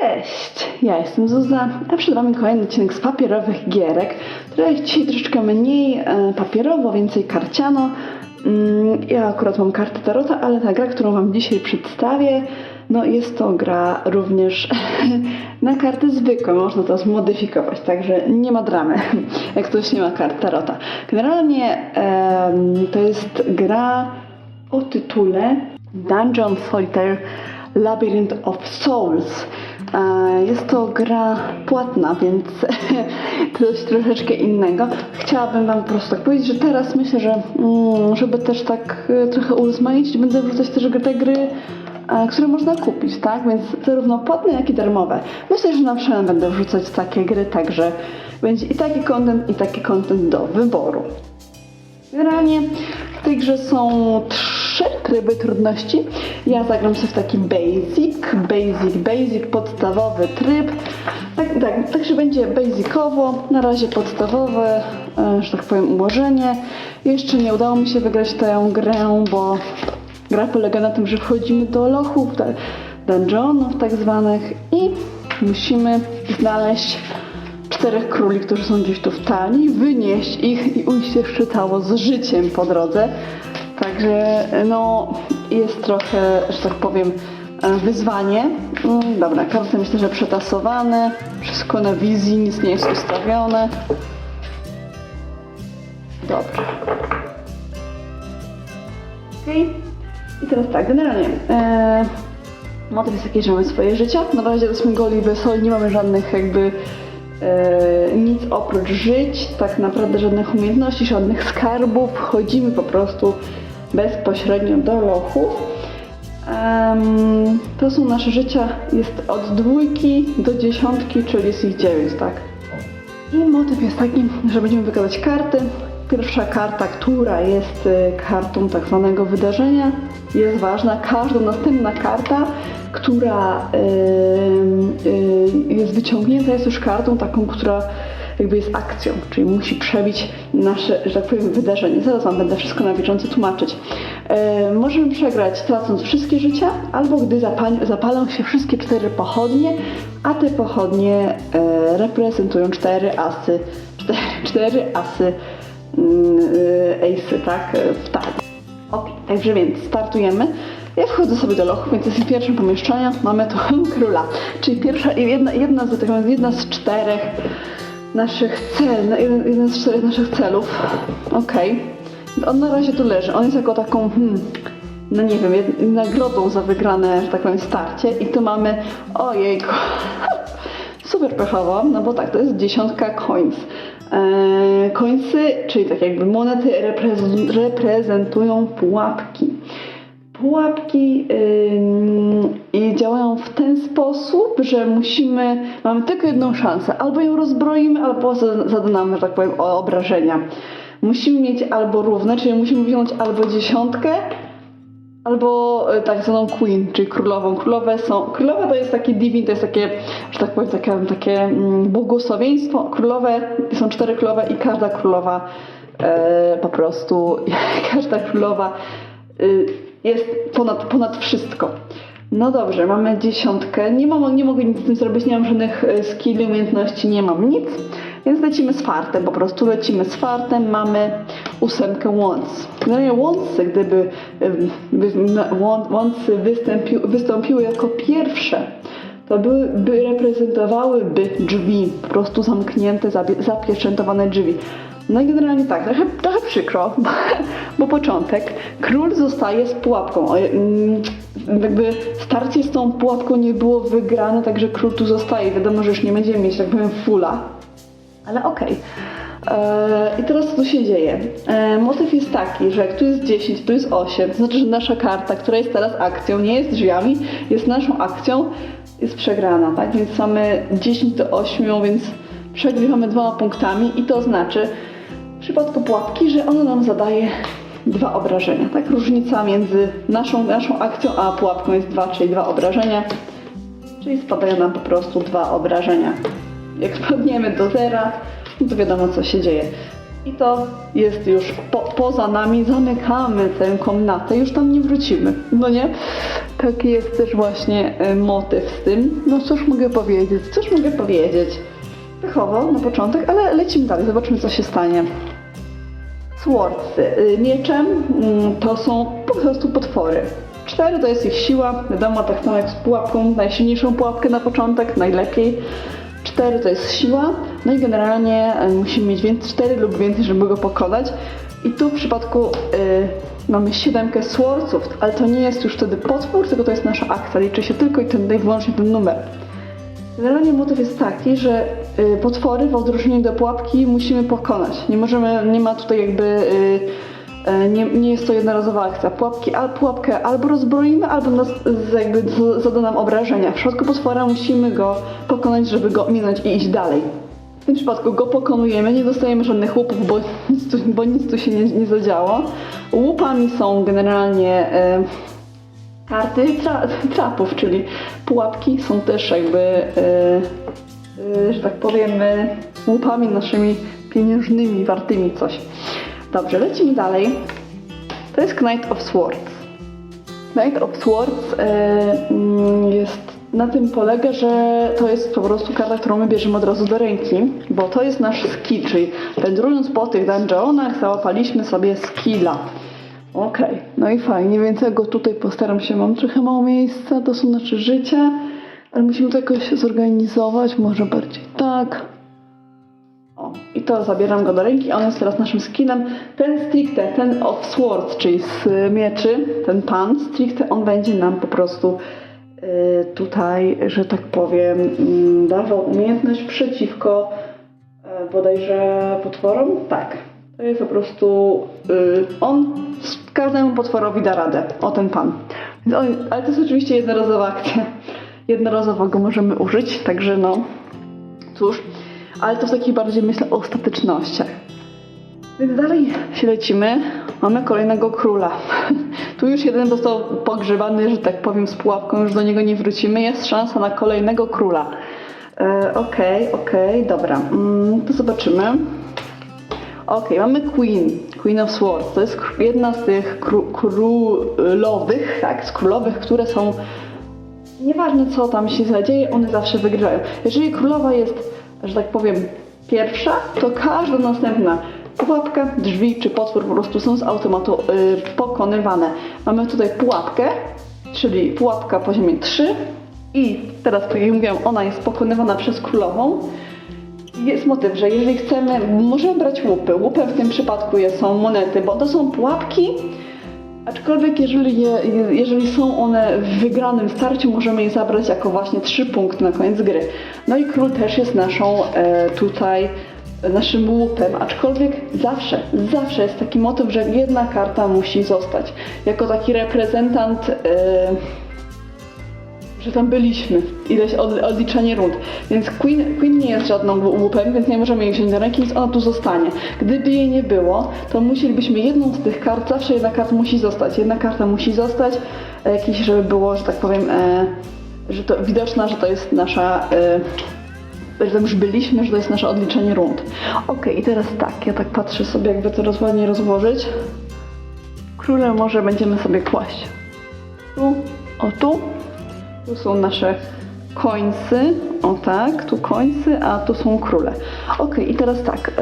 Cześć, ja jestem Zuza, a przed Wami kolejny odcinek z papierowych gierek, która jest dzisiaj troszeczkę mniej e, papierowo, więcej karciano. Mm, ja akurat mam kartę Tarota, ale ta gra, którą Wam dzisiaj przedstawię, no jest to gra również na karty zwykłe, można to zmodyfikować, także nie ma dramy, jak ktoś nie ma kart Tarota. Generalnie to jest gra o tytule Dungeon Solitaire Labyrinth of Souls. E, Jest to gra płatna, więc coś troszeczkę innego. Chciałabym Wam po prostu tak powiedzieć, że teraz myślę, że mm, żeby też tak e, trochę urozmaicić, będę wrzucać też te gry, e, które można kupić, tak? Więc zarówno płatne, jak i darmowe. Myślę, że na przykład będę wrzucać takie gry, także będzie i taki content, i taki content do wyboru. Generalnie w tej grze są trzy tryby trudności. Ja zagram sobie w taki basic, basic, basic, podstawowy tryb. Tak, tak, także będzie basicowo, na razie podstawowe, e, że tak powiem, ułożenie. Jeszcze nie udało mi się wygrać tę grę, bo gra polega na tym, że wchodzimy do lochów, dungeonów tak zwanych i musimy znaleźć czterech króli, którzy są gdzieś tu w talii, wynieść ich i ujść jeszcze cało z życiem po drodze. Także no jest trochę, że tak powiem, e, wyzwanie. Mm, Dobra, karty myślę, że przetasowane, wszystko na wizji, nic nie jest ustawione. Dobrze. Okej. I teraz tak, generalnie e, motyw jest taki, że mamy swoje życie. Na razie jesteśmy goli wesoli, nie mamy żadnych jakby e, nic oprócz żyć, tak naprawdę żadnych umiejętności, żadnych skarbów. Wchodzimy po prostu bezpośrednio do lochów. To są nasze życia, jest od dwójki do dziesiątki, czyli jest ich dziewięć, tak? I motyw jest taki, że będziemy wykładać karty. Pierwsza karta, która jest y, kartą tak zwanego wydarzenia, jest ważna. Każda następna karta, która y, jest wyciągnięta, jest już kartą taką, która jakby jest akcją, czyli musi przebić nasze, że tak powiem, wydarzenie. Zaraz Wam będę wszystko na bieżąco tłumaczyć. E, możemy przegrać tracąc wszystkie życia, albo gdy zapal- zapalą się wszystkie cztery pochodnie, a te pochodnie e, reprezentują cztery asy, cztery, cztery asy ace'y, tak, e, w talii. Ok, także więc startujemy. Ja wchodzę sobie do lochu, więc jest pierwszym pomieszczeniu. Mamy tu króla, czyli pierwsza, jedna, jedna, z, naprawdę jedna z czterech naszych cel, jeden, jeden z czterech naszych celów. Okej. On na razie tu leży. On jest jako taką, hmm, no nie wiem, nagrodą za wygrane, że tak powiem, starcie. I tu mamy, ojejku, super pechowo, no bo tak, to jest dziesiątka coins. Eee, coinsy, czyli tak jakby monety reprezen- reprezentują pułapki. Pułapki i działają w ten sposób, że musimy, mamy tylko jedną szansę, albo ją rozbroimy, albo za- zadamy, że tak powiem, obrażenia. Musimy mieć albo równe, czyli musimy wziąć albo dziesiątkę, albo e, tak zwaną queen, czyli królową. Królowe są, królowa to jest taki divin, to jest takie, że tak powiem, takie, takie mm, błogosławieństwo. Królowe, są cztery królowe i każda królowa e, po prostu, każda królowa y, jest ponad, ponad wszystko. No dobrze, mamy dziesiątkę. Nie, mam, nie mogę nic z tym zrobić, nie mam żadnych e, skilli, umiejętności, nie mam nic. Więc lecimy z fartem, po prostu lecimy z fartem. Mamy ósemkę wands. Generalnie wandsy, gdyby em, wy- na- wan- wandsy wystąpi, wystąpiły jako pierwsze, to były, by reprezentowałyby drzwi, po prostu zamknięte, zapieczętowane drzwi. No i generalnie tak, trochę, trochę przykro, bo, bo początek. Król zostaje z pułapką. O, mm, Jakby starcie z tą pułapką nie było wygrane, także król tu zostaje. Wiadomo, że już nie będziemy mieć, tak powiem, fula. Ale okej. Eee, I teraz co tu się dzieje? Eee, motyw jest taki, że jak tu jest 10, tu jest 8, to znaczy, że nasza karta, która jest teraz akcją, nie jest drzwiami, jest naszą akcją, jest przegrana, tak? Więc mamy 10 do 8, więc przegrywamy dwoma punktami i to znaczy przypadku pułapki, że ona nam zadaje dwa obrażenia, tak? Różnica między naszą, naszą akcją a pułapką jest dwa, czyli dwa obrażenia, czyli spadają nam po prostu dwa obrażenia. Jak spadniemy do zera, no to wiadomo co się dzieje. I to jest już po, poza nami, zamykamy tę komnatę, już tam nie wrócimy, no nie? taki jest też właśnie e, motyw z tym. No cóż mogę powiedzieć, cóż mogę powiedzieć. Pechowo na początek, ale lecimy dalej, zobaczymy co się stanie. Swordsy. Y, Mieczem mm, to są po prostu potwory. Cztery to jest ich siła, wiadomo, tak samo jak z pułapką, najsilniejszą pułapkę na początek, najlepiej. Cztery to jest siła, no i generalnie y, musimy mieć więcej, cztery lub więcej, żeby go pokonać. I tu w przypadku y, mamy siódemkę sworców, ale to nie jest już wtedy potwór, tylko to jest nasza akcja, liczy się tylko i ten, i wyłącznie ten numer. Generalnie motyw jest taki, że y, potwory w odróżnieniu do pułapki musimy pokonać. Nie możemy, nie ma tutaj jakby, y, y, nie, nie jest to jednorazowa akcja. Pułapki, al, pułapkę albo rozbroimy, albo nas, z, jakby zada nam obrażenia. W przypadku potwora musimy go pokonać, żeby go minąć i iść dalej. W tym przypadku go pokonujemy, nie dostajemy żadnych łupów, bo nic tu, bo nic tu się nie, nie zadziało. Łupami są generalnie y, karty tra trapów, czyli pułapki są też jakby, y, y, że tak powiem, y, łupami naszymi pieniężnymi, wartymi coś. Dobrze, lecimy dalej. To jest Knight of Swords. Knight of Swords y, mm, jest, na tym polega, że to jest po prostu karta, którą my bierzemy od razu do ręki, bo to jest nasz skill, czyli wędrując po tych dungeonach załapaliśmy sobie skilla. Okej, no i fajnie, więc ja go tutaj postaram się, mam trochę mało miejsca, to są nasze życia, ale musimy to jakoś zorganizować, może bardziej tak. O, i to zabieram go do ręki, on jest teraz naszym skillem. Ten stricte, ten of swords, czyli z mieczy, ten pan stricte, on będzie nam po prostu y, tutaj, że tak powiem, mm, dawał umiejętność przeciwko y, bodajże potworom? Tak. To jest po prostu, y, on każdemu potworowi da radę, o ten pan. On, ale to jest oczywiście jednorazowa akcja. Jednorazowo go możemy użyć, także no, cóż, ale to w takich bardziej myślę o ostatecznościach. Więc dalej się lecimy. Mamy kolejnego króla. Tu już jeden został pogrzebany, że tak powiem, z pułapką, już do niego nie wrócimy. Jest szansa na kolejnego króla. E, Okej, okej, dobra. Mm, to zobaczymy. Okej, mamy Queen, Queen of Swords. To jest jedna z tych kró- królowych, tak, z królowych, które są. Nieważne co tam się zadzieje, one zawsze wygrywają. Jeżeli królowa jest, że tak powiem, pierwsza, to każda następna pułapka, drzwi czy potwór po prostu są z automatu y, pokonywane. Mamy tutaj pułapkę, czyli pułapka poziomie 3 i teraz, tak jak mówiłam, ona jest pokonywana przez królową jest motyw, że jeżeli chcemy, możemy brać łupy. Łupem w tym przypadku są monety, bo to są pułapki, aczkolwiek jeżeli, je, jeżeli są one w wygranym starciu, możemy je zabrać jako właśnie trzy punkty na koniec gry. No i król też jest naszą e, tutaj naszym łupem, aczkolwiek zawsze, zawsze jest taki motyw, że jedna karta musi zostać. Jako taki reprezentant e, że tam byliśmy, ileś od, odliczanie rund. Więc Queen, Queen nie jest żadną łupem, więc nie możemy jej wziąć do ręki, więc ona tu zostanie. Gdyby jej nie było, to musielibyśmy jedną z tych kart, zawsze jedna karta musi zostać. Jedna karta musi zostać, e, jakiś, żeby było, że tak powiem, e, że to widoczna, że to jest nasza. E, że tam już byliśmy, że to jest nasze odliczenie rund. Okej, i teraz tak, ja tak patrzę sobie, jakby to roz- ładnie rozłożyć. Króle może będziemy sobie kłaść. Tu, o tu, tu są nasze końcy, o tak, tu końcy, a tu są króle. Ok, i teraz tak,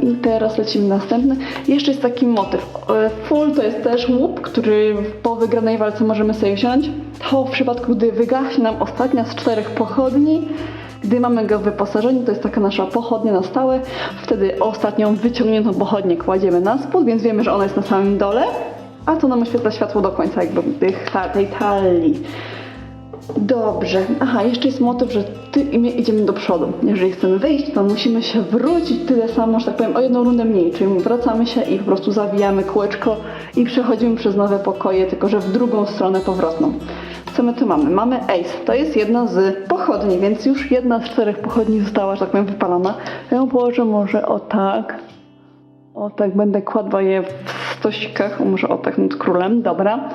yy, i teraz lecimy następny. Jeszcze jest taki motyw. Yy, full to jest też łup, który po wygranej walce możemy sobie wziąć. To w przypadku, gdy wygaśnie nam ostatnia z czterech pochodni, gdy mamy go w wyposażeniu, to jest taka nasza pochodnia na stałe. Wtedy ostatnią wyciągniętą pochodnię kładziemy na spód, więc wiemy, że ona jest na samym dole, a to nam oświetla światło do końca jakby tych, tej talii. Dobrze. Aha, jeszcze jest motyw, że ty i my idziemy do przodu. Jeżeli chcemy wyjść, to musimy się wrócić tyle samo, że tak powiem, o jedną rundę mniej. Czyli wracamy się i po prostu zawijamy kółeczko i przechodzimy przez nowe pokoje, tylko że w drugą stronę powrotną. Co my tu mamy? Mamy Ace. To jest jedna z pochodni, więc już jedna z czterech pochodni została, że tak powiem, wypalona. Ja ją położę może o tak. O tak, będę kładła je w stosikach, może o tak nad królem, dobra.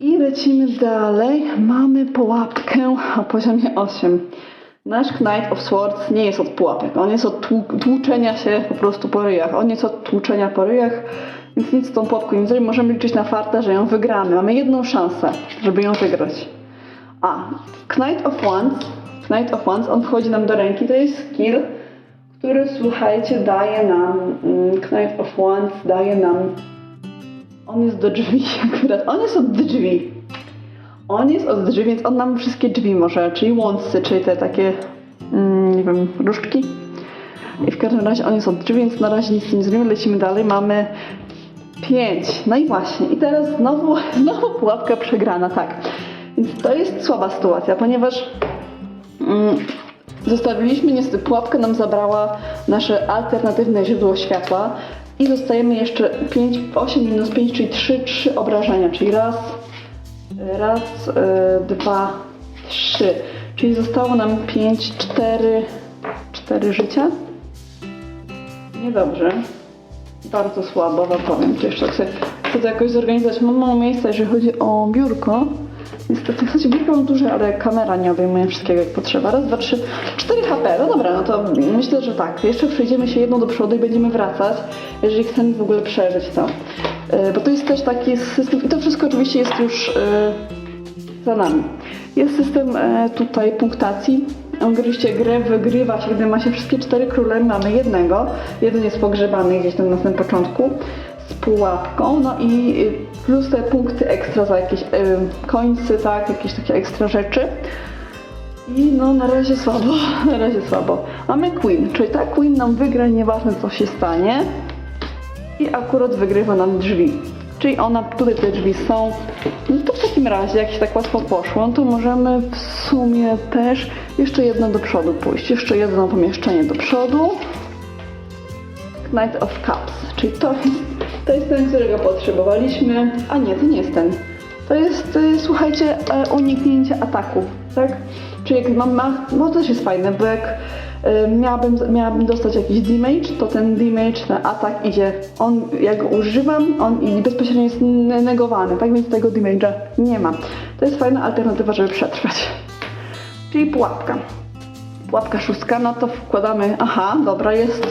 I lecimy dalej. Mamy pułapkę o poziomie 8. Nasz Knight of Swords nie jest od pułapek. On jest od tłu- tłuczenia się po prostu po ryjach. On jest od tłuczenia po ryjach Więc nic z tą pułapką nie zrobimy. Możemy liczyć na farta, że ją wygramy. Mamy jedną szansę, żeby ją wygrać. A, Knight of Wands, Knight of Wands, on wchodzi nam do ręki. To jest skill, który, słuchajcie, daje nam, mm, Knight of Wands daje nam, on jest do drzwi akurat, on jest od drzwi. On jest od drzwi, więc on nam wszystkie drzwi może, czyli łący, czyli te takie, mm, nie wiem, różdżki. I w każdym razie on jest od drzwi, więc na razie nic nie zrobimy, lecimy dalej. Mamy 5. No i właśnie, i teraz znowu, znowu pułapka przegrana, tak. Więc to jest słaba sytuacja, ponieważ mm, zostawiliśmy, niestety pułapka nam zabrała nasze alternatywne źródło światła i dostajemy jeszcze 5, 8 minus 5, czyli 3, 3 obrażenia, czyli raz, raz, y, dwa, trzy. Czyli zostało nam 5, 4, 4 życia. Niedobrze. Bardzo słabo, wam powiem. Czy jeszcze tak chcę to jakoś zorganizować. Mam mało miejsca, jeżeli chodzi o biurko. Niestety, biurko mam duże, ale kamera nie obejmuje wszystkiego jak potrzeba. Raz, dwa, trzy, cztery HP. No dobra, no to myślę, że tak. Jeszcze przejdziemy się jedną do przodu i będziemy wracać, jeżeli chcemy w ogóle przeżyć to. Yy, bo to jest też taki system, i to wszystko oczywiście jest już yy, za nami. Jest system e, tutaj punktacji. Oczywiście grę wygrywa się, gdy ma się wszystkie cztery króle, mamy jednego. Jeden jest pogrzebany gdzieś tam na samym początku z pułapką, no i plus te punkty ekstra za jakieś y, końce, tak, jakieś takie ekstra rzeczy. I no na razie słabo, na razie słabo. Mamy Queen, czyli ta Queen nam wygra, nieważne co się stanie. I akurat wygrywa nam drzwi. Czyli ona, tutaj te drzwi są. No to w takim razie, jak się tak łatwo poszło, no to możemy w sumie też jeszcze jedno do przodu pójść. Jeszcze jedno pomieszczenie do przodu. Knight of Cups, czyli to jest, to jest ten, którego potrzebowaliśmy. A nie, to nie jest ten. To jest, y, słuchajcie, e, uniknięcie ataków, tak? Czyli jak mam, ma, no to też jest fajne, bo jak y, miałabym, miałabym dostać jakiś damage, to ten damage, ten atak idzie, on, jak go używam, on bezpośrednio jest negowany, tak więc tego damage'a nie ma. To jest fajna alternatywa, żeby przetrwać. Czyli pułapka. Pułapka szóstka, no to wkładamy, aha, dobra, jest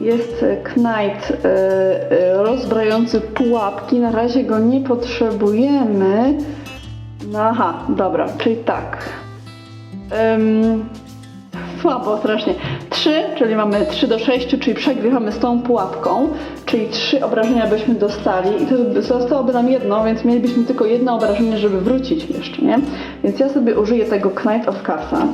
jest e, Knight e, e, rozbrający pułapki. Na razie go nie potrzebujemy. No aha, dobra, czyli tak. Ym, słabo strasznie. 3, czyli mamy 3 do 6, czyli przegrywamy z tą pułapką, czyli 3 obrażenia byśmy dostali i to by- zostałoby nam jedno, więc mielibyśmy tylko jedno obrażenie, żeby wrócić jeszcze, nie? Więc ja sobie użyję tego Knight of Cardsa.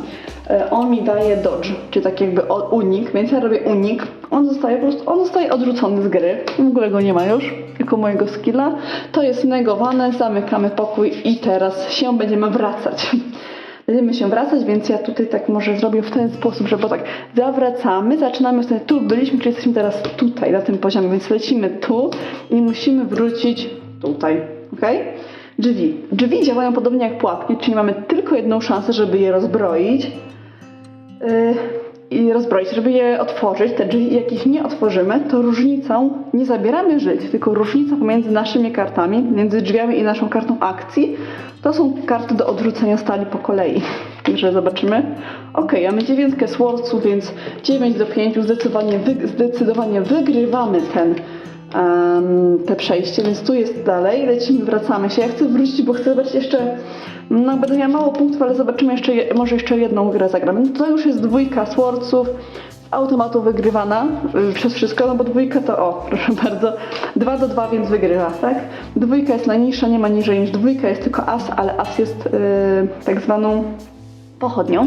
E, On mi daje dodge, czyli tak jakby unik, więc ja robię unik. On zostaje po prostu, on zostaje odrzucony z gry. W ogóle go nie ma już, tylko mojego skilla. To jest negowane, zamykamy pokój i teraz się będziemy wracać. Będziemy się wracać, więc ja tutaj tak może zrobię w ten sposób, że bo tak zawracamy, zaczynamy tu byliśmy, czyli jesteśmy teraz tutaj na tym poziomie, więc lecimy tu i musimy wrócić tutaj, ok? Drzwi. Drzwi działają podobnie jak pułapki, czyli mamy tylko jedną szansę, żeby je rozbroić i rozbroić, żeby je otworzyć, te drzwi, jak ich nie otworzymy, to różnicą nie zabieramy żyć, tylko różnica pomiędzy naszymi kartami, między drzwiami i naszą kartą akcji, to są karty do odrzucenia stali po kolei. Także zobaczymy. Ok, mamy dziewiątkę sworców, więc 9 do 5 zdecydowanie, wy, zdecydowanie wygrywamy ten te przejście, więc tu jest dalej, lecimy, wracamy się. Ja chcę wrócić, bo chcę zobaczyć jeszcze, no będę miała mało punktów, ale zobaczymy jeszcze, je- może jeszcze jedną grę zagramy. No, to już jest dwójka sworców, z automatu wygrywana y, przez wszystko, no bo dwójka to, o, proszę bardzo, 2 do 2, więc wygrywa, tak? Dwójka jest najniższa, nie ma niżej niż dwójka, jest tylko as, ale as jest y, tak zwaną pochodnią.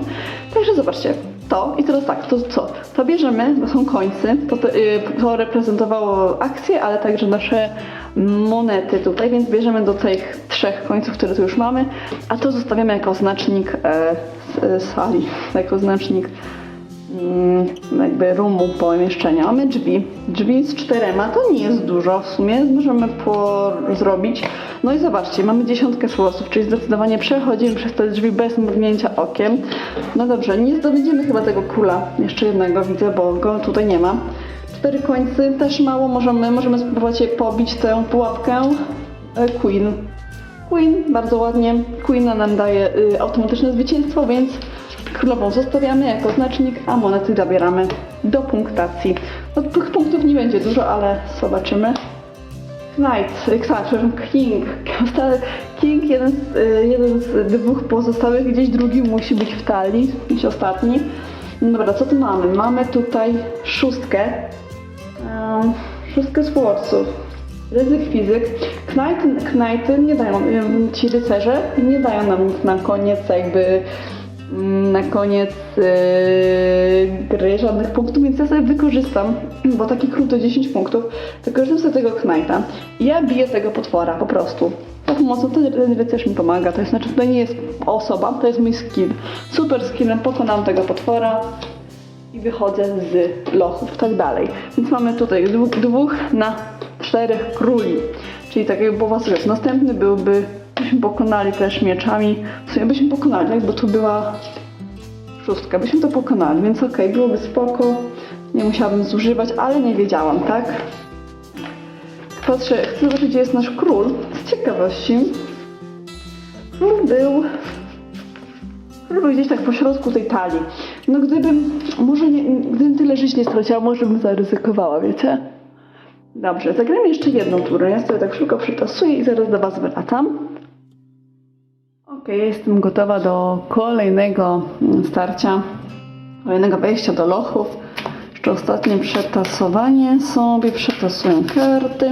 Także zobaczcie, to i teraz tak, to co? To bierzemy, to są końcy, to, to, y, to reprezentowało akcje, ale także nasze monety tutaj, więc bierzemy do tych trzech końców, które tu już mamy, a to zostawiamy jako znacznik e, s- sali, jako znacznik jakby roomu pomieszczenia. Mamy drzwi. Drzwi z czterema, to nie jest dużo w sumie, możemy po zrobić. No i zobaczcie, mamy dziesiątkę słosów, czyli zdecydowanie przechodzimy przez te drzwi bez mrugnięcia okiem. No dobrze, nie zdobędziemy chyba tego króla, jeszcze jednego widzę, bo go tutaj nie ma. Cztery końcy, też mało, możemy, możemy spróbować je pobić tę pułapkę. E, Queen. Queen, bardzo ładnie. Queena nam daje y, automatyczne zwycięstwo, więc królową zostawiamy jako znacznik, a monety zabieramy do punktacji. No, tych punktów nie będzie dużo, ale zobaczymy. Knight, przepraszam, King. King, jeden z, e, jeden z dwóch pozostałych, gdzieś drugi musi być w talii, gdzieś ostatni. No dobra, co tu mamy? Mamy tutaj szóstkę. Um, szóstkę sworców. Ryzyk fizyk. Knighty, knighty nie dają, ci rycerze nie dają nam nic na koniec jakby na koniec yy, gry żadnych punktów, więc ja sobie wykorzystam, bo taki król to 10 punktów, wykorzystam sobie tego Knighta i ja biję tego potwora po prostu. Za pomocą ten, ten rycerz mi pomaga, to jest znaczy to nie jest osoba, to jest mój skill. Super skillem pokonam tego potwora i wychodzę z lochów, tak dalej. Więc mamy tutaj dwóch, dwóch na czterech króli, czyli tak jakby było was Następny byłby, byśmy pokonali też mieczami, w sumie byśmy pokonali, tak, bo tu była szóstka, byśmy to pokonali, więc okej, byłoby spoko, nie musiałabym zużywać, ale nie wiedziałam, tak? Patrzę, chcę zobaczyć, gdzie jest nasz król, z ciekawości. Król był Król był gdzieś tak po środku tej talii. No gdybym, może nie, gdybym tyle żyć nie straciła, może bym zaryzykowała, wiecie? Dobrze, zagramy jeszcze jedną turę. Ja sobie tak szybko przytasuję i zaraz do Was wracam. Okej, jestem gotowa do kolejnego mm, starcia, kolejnego wejścia do lochów. Jeszcze ostatnie przetasowanie sobie, przetasuję karty.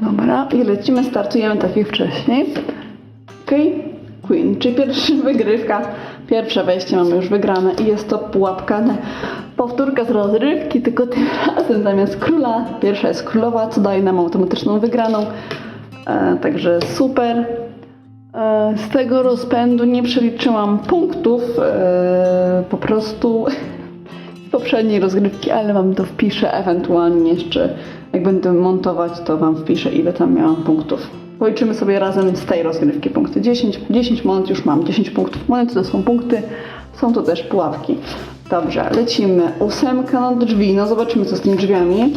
Dobra, i lecimy, startujemy tak jak wcześniej. Okej, Queen, czyli pierwsza wygrywka, pierwsze wejście mamy już wygrane i jest to pułapka, na- powtórka z rozrywki, tylko tym razem zamiast króla, pierwsza jest królowa, co daje nam automatyczną wygraną, także super. E, z tego rozpędu nie przeliczyłam punktów, e, po prostu z poprzedniej rozgrywki, ale wam to wpiszę ewentualnie jeszcze, jak będę montować, to wam wpiszę ile tam miałam punktów. Policzymy sobie razem z tej rozgrywki punkty. 10, 10 monet już mam, 10 punktów. Monety to są punkty, są to też pułapki. Dobrze, lecimy. Ósemka na drzwi, no zobaczymy co z tymi drzwiami.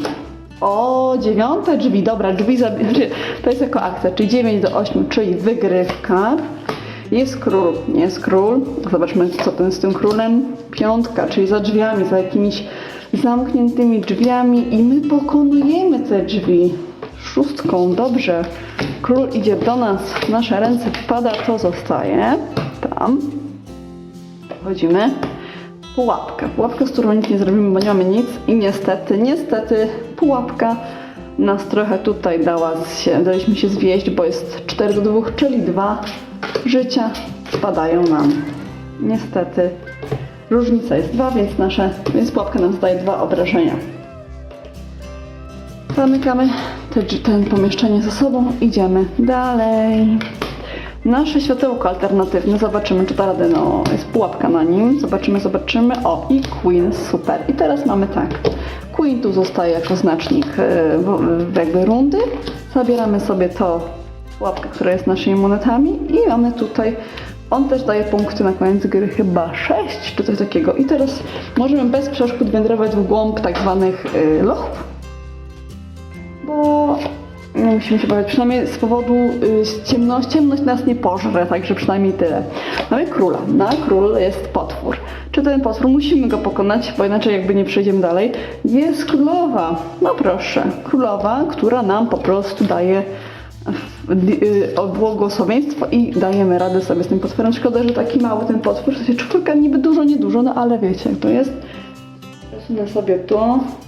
O, dziewiąte drzwi, dobra, drzwi zabi- to jest jako akcja, czyli 9 do 8, czyli wygrywka. Jest król, jest król. Zobaczmy, co ten z tym królem. Piątka, czyli za drzwiami, za jakimiś zamkniętymi drzwiami i my pokonujemy te drzwi. Szóstką, dobrze. Król idzie do nas, nasze ręce wpada, to zostaje. Tam. Wchodzimy. Pułapka. Pułapka, z którą nic nie zrobimy, bo nie mamy nic. I niestety, niestety pułapka nas trochę tutaj dała się, daliśmy się zwieść, bo jest 4 do 2, czyli 2 życia spadają nam. Niestety różnica jest 2, więc nasze, więc pułapka nam zdaje 2 obrażenia. Zamykamy te, ten pomieszczenie za sobą, idziemy dalej. Nasze światełko alternatywne, zobaczymy czy da radę, no jest pułapka na nim, zobaczymy, zobaczymy. O, i Queen, super. I teraz mamy tak, Queen tu zostaje jako znacznik e, jakby rundy. Zabieramy sobie to, pułapkę, która jest naszymi monetami i mamy tutaj, on też daje punkty na koniec gry, chyba 6 czy coś takiego. I teraz możemy bez przeszkód wędrować w głąb tak zwanych e, lochów bo musimy się bawić, przynajmniej z powodu y, ciemność, ciemność nas nie pożre, także przynajmniej tyle. Mamy króla. Na król jest potwór. Czy ten potwór musimy go pokonać, bo inaczej jakby nie przejdziemy dalej. Jest królowa. No proszę, królowa, która nam po prostu daje y, o błogosławieństwo i dajemy radę sobie z tym potworem. Szkoda, że taki mały ten potwór, w sensie czwórka niby dużo, niedużo, no ale wiecie to jest. Przesunę sobie tu,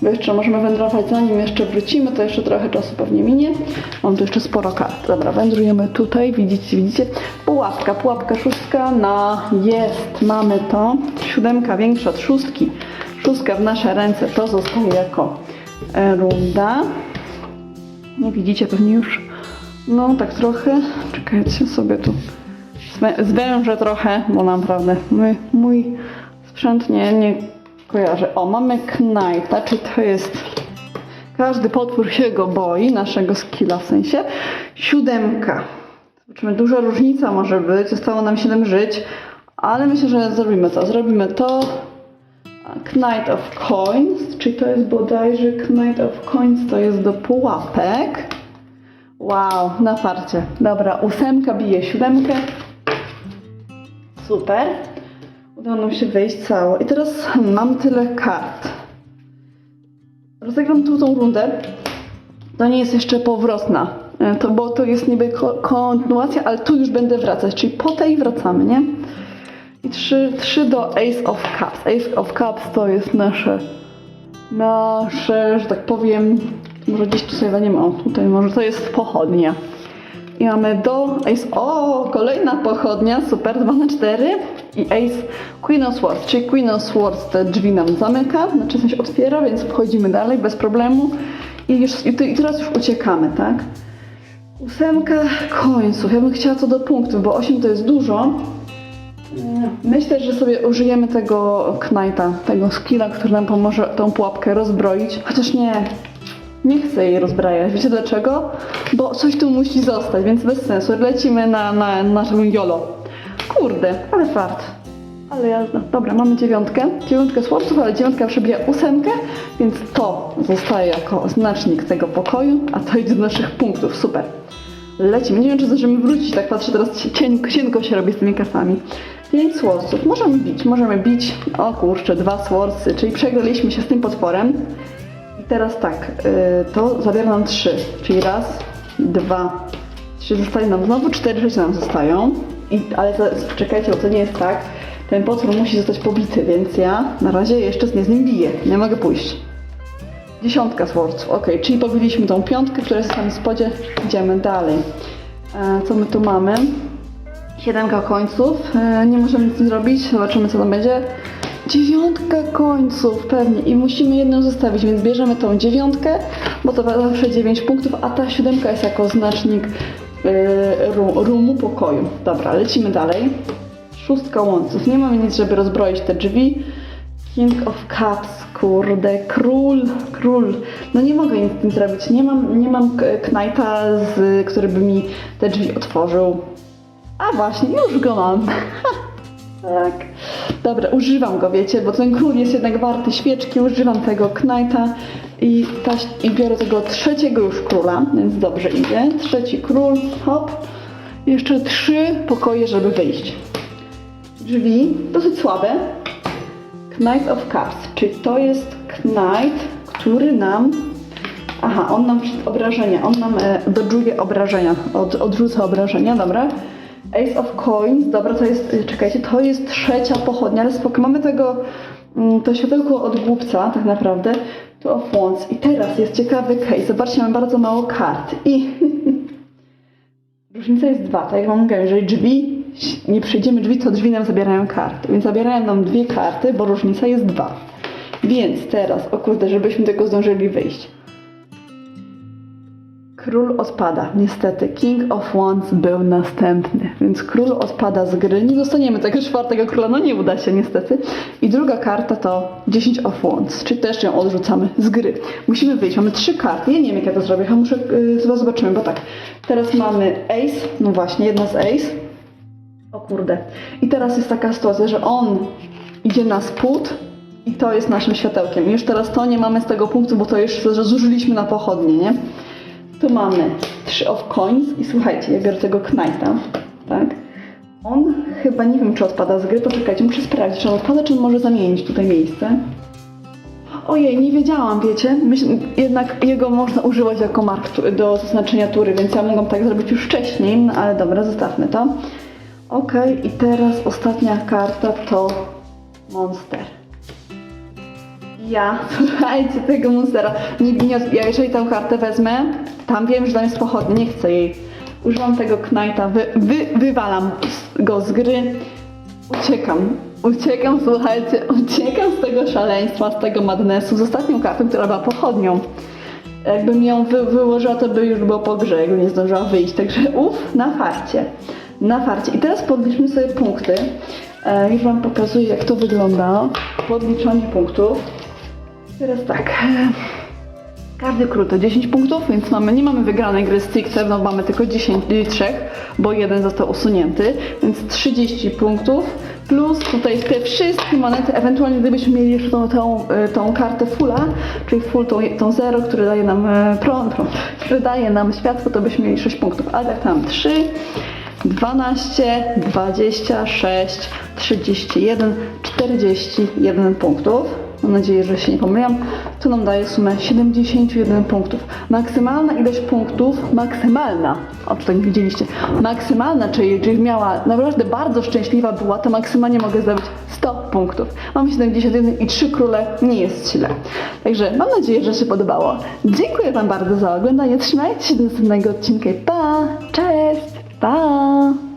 bo jeszcze możemy wędrować, zanim jeszcze wrócimy, to jeszcze trochę czasu pewnie minie. Mam tu jeszcze sporo kart. Dobra, wędrujemy tutaj, widzicie, widzicie. Pułapka, pułapka szóstka na jest, mamy to. Siódemka większa od szóstki. Szóstka w nasze ręce, to zostaje jako e, runda. Nie widzicie pewnie już. No tak trochę. Czekajcie sobie tu. Zwę- Zwężę trochę, bo naprawdę mój, mój sprzęt nie, nie kojarzy. O, mamy Knighta, czy to jest... Każdy potwór się go boi, naszego skilla w sensie. Siódemka. Zobaczymy, duża różnica może być. Zostało nam 7 żyć, ale myślę, że zrobimy to. Zrobimy to. Knight of Coins, czyli to jest bodajże Knight of Coins, to jest do pułapek. Wow, na farcie. Dobra, ósemka bije siódemkę. Super. Udało nam się wejść cało. I teraz mam tyle kart. rozegram tu tą rundę. To nie jest jeszcze powrotna, e, to, bo to jest niby ko- kontynuacja, ale tu już będę wracać, czyli po tej wracamy, nie? I 3, 3 do Ace of Cups. Ace of Cups to jest nasze, nasze, że tak powiem, może gdzieś tu sobie o tutaj może to jest pochodnia. I mamy do Ace, o kolejna pochodnia, super, 2 na 4 i Ace Queen of Swords, czyli Queen of Swords te drzwi nam zamyka, znaczy coś otwiera, więc wchodzimy dalej bez problemu i, już, i, teraz już uciekamy, tak? Ósemka końców, ja bym chciała co do punktów, bo 8 to jest dużo. Myślę, że sobie użyjemy tego Knighta, tego skilla, który nam pomoże tą pułapkę rozbroić. Chociaż nie, nie chcę jej rozbrajać. Wiecie dlaczego? Bo coś tu musi zostać, więc bez sensu. Lecimy na, na naszym YOLO. Kurde, ale fart. Ale jazda. Dobra, mamy dziewiątkę. Dziewiątkę słodców, ale dziewiątka przebija ósemkę, więc to zostaje jako znacznik tego pokoju, a to idzie do naszych punktów. Super. Lecimy. Nie wiem, czy zdążymy wrócić. Tak patrzę, teraz cienko, cienko się robi z tymi kartami. Pięć sworców. Możemy bić, możemy bić. O kurczę, dwa sworcy, czyli przegraliśmy się z tym potworem. I teraz tak, y, to zabiera nam trzy, czyli raz, dwa, trzy. Zostaje nam znowu cztery rzeczy nam zostają. I, ale czekajcie, bo to nie jest tak. Ten potwór musi zostać pobity, więc ja na razie jeszcze nie z nim biję. Nie mogę pójść. Dziesiątka sworców, ok, czyli pobiliśmy tą piątkę, która jest w spodzie, idziemy dalej. E, co my tu mamy? Siedemka końców, e, nie możemy nic zrobić, zobaczymy co tam będzie. Dziewiątka końców, pewnie, i musimy jedną zostawić, więc bierzemy tą dziewiątkę, bo to zawsze 9 punktów, a ta siódemka jest jako znacznik ru, rumu pokoju. Dobra, lecimy dalej. Szóstka łąców, nie mamy nic, żeby rozbroić te drzwi. King of Cups, kurde, król, król. No nie mogę nic z tym zrobić. Nie mam, nie mam k- knajta, z, który by mi te drzwi otworzył. A właśnie, już go mam. tak. Dobra, używam go, wiecie, bo ten król jest jednak warty świeczki. Używam tego knajta i, ta, i biorę tego trzeciego już króla, więc dobrze idzie. Trzeci król, hop. Jeszcze trzy pokoje, żeby wyjść. Drzwi, dosyć słabe, Knight of Cups, czyli to jest Knight, który nam. Aha, on nam obrażenia, on nam e, obrażenia, od, odrzuca obrażenia, dobra. Ace of Coins, dobra, to jest, czekajcie, to jest trzecia pochodnia, ale spoko, mamy tego, mm, to światełko od głupca, tak naprawdę, to of Wands. I teraz jest ciekawy case, zobaczcie, mamy bardzo mało kart i Różnica jest dwa, tak jak wam mówiłem, jeżeli drzwi, nie przejdziemy drzwi, to drzwi nam zabierają karty. Więc zabierają nam dwie karty, bo różnica jest dwa. Więc teraz, o kurde, żebyśmy tego zdążyli wyjść. Król odpada, niestety. King of Wands był następny, więc król odpada z gry. Nie dostaniemy tego czwartego króla, no nie uda się niestety. I druga karta to 10 of Wands, czyli też ją odrzucamy z gry. Musimy wyjść, mamy trzy karty, ja nie wiem jak ja to zrobię, ja muszę, yy, zobaczymy, bo tak. Teraz mamy Ace, no właśnie, jedna z Ace. O kurde. I teraz jest taka sytuacja, że on idzie na spód i to jest naszym światełkiem. Już teraz to nie mamy z tego punktu, bo to już zużyliśmy na pochodnie, nie? Tu mamy 3 of coins i słuchajcie, ja biorę tego Knighta, tak? On chyba, nie wiem czy odpada z gry, poczekajcie, muszę sprawdzić, czy on odpada, czy on może zamienić tutaj miejsce. Ojej, nie wiedziałam, wiecie? Myśl, jednak jego można używać jako mark do zaznaczenia tury, więc ja mogłam tak zrobić już wcześniej, no ale dobra, zostawmy to. Okej, i teraz ostatnia karta to Monster. Ja, słuchajcie, tego monstera. Nie, ja jeżeli tę kartę wezmę, tam wiem, że tam jest pochodnia, nie chcę jej. Używam tego Knighta, wy, wy, wywalam go z gry, uciekam. Uciekam, słuchajcie, uciekam z tego szaleństwa, z tego madnessu, z ostatnią kartą, która była pochodnią. Jakbym ją wy, wyłożyła, to by już było po grze, nie zdążyła wyjść. Także uff, na farcie. Na farcie. I teraz podliczmy sobie punkty. E, już Wam pokazuję, jak to wygląda. Podliczanie punktów. Teraz tak. Każdy król to 10 punktów, więc mamy, nie mamy wygranej gry stricte, no mamy tylko 10, y, trzech, bo jeden został usunięty, więc 30 punktów, plus tutaj te wszystkie monety, ewentualnie gdybyśmy mieli jeszcze tą, tą, y, tą kartę fulla, czyli full tą, tą zero, który daje nam e, prąd, prąd, który daje nam światło, to byśmy mieli 6 punktów, ale tak tam 3, 12, 26, 31, 41 punktów. Mam nadzieję, że się nie pomyliłam. To nam daje sumę 71 punktów. Maksymalna ilość punktów, maksymalna, o tak nie widzieliście, maksymalna, czyli, czyli miała naprawdę bardzo szczęśliwa była, to maksymalnie mogę zdobyć 100 punktów. Mam 71 i 3 króle, nie jest źle. Także mam nadzieję, że się podobało. Dziękuję Wam bardzo za oglądanie. Trzymajcie się do następnego odcinka. Pa! Cześć! Pa!